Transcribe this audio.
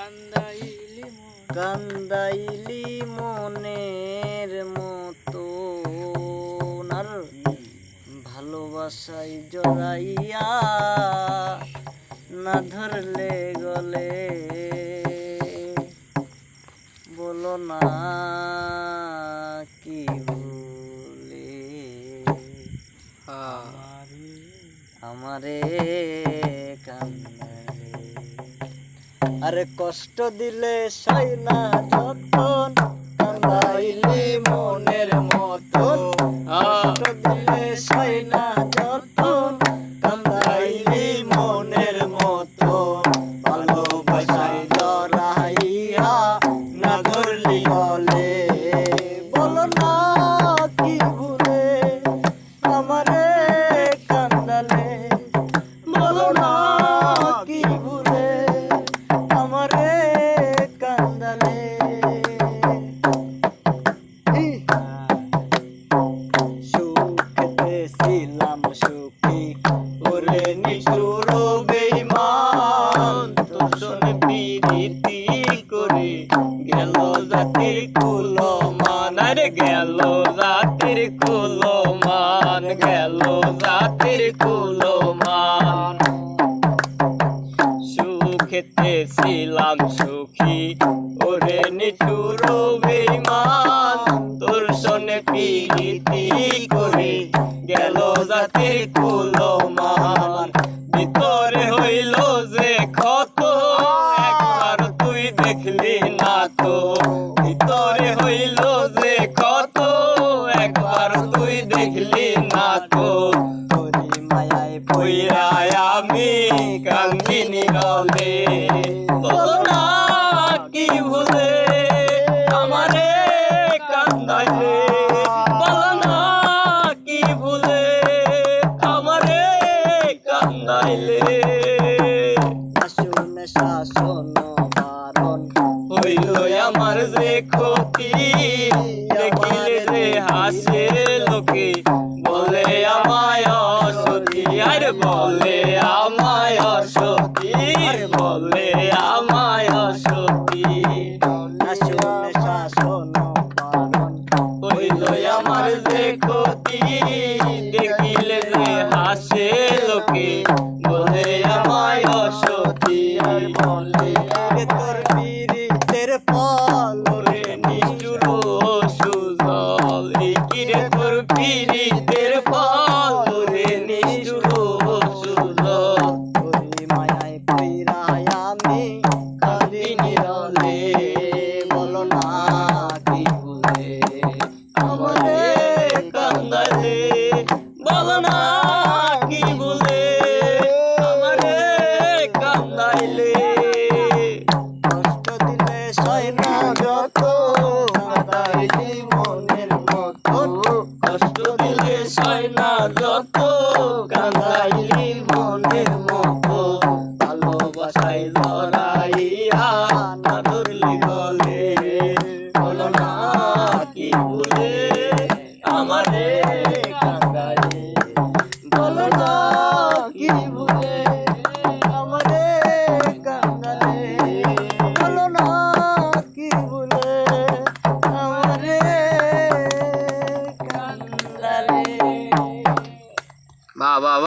কান্দাইলি কান্দাইলি মনের মতো আর ভালোবাসাই জড়াইয়া না ধরলে গলে। বলো না কি বলে? আমারে কান্দারে আরে কষ্ট দিলে সই না যতন কান্দাইলি মনের মতন কষ্ট দিলে গেল জাতির কুলো মান গেল জাতির কুলো মান সুখেতে ছিলাম সুখী, ওরে নিচুর বেমান তোর সনে পিরিতি যে ক্ষত একবার তুই দেখলি না তো? তোরি মায়ায় পইরায় আমি কাঙ্গিনী কি ভুলে আমারে কান্দাইলে? কান্দাইলে? শাসন শাসন বারণ। হইল ক্ষতি দেখিলে হাসে। সদাই যত কান্দাইলি মনের মতো। ভালোবাসায় ধরাইয়া না ধরলি গলে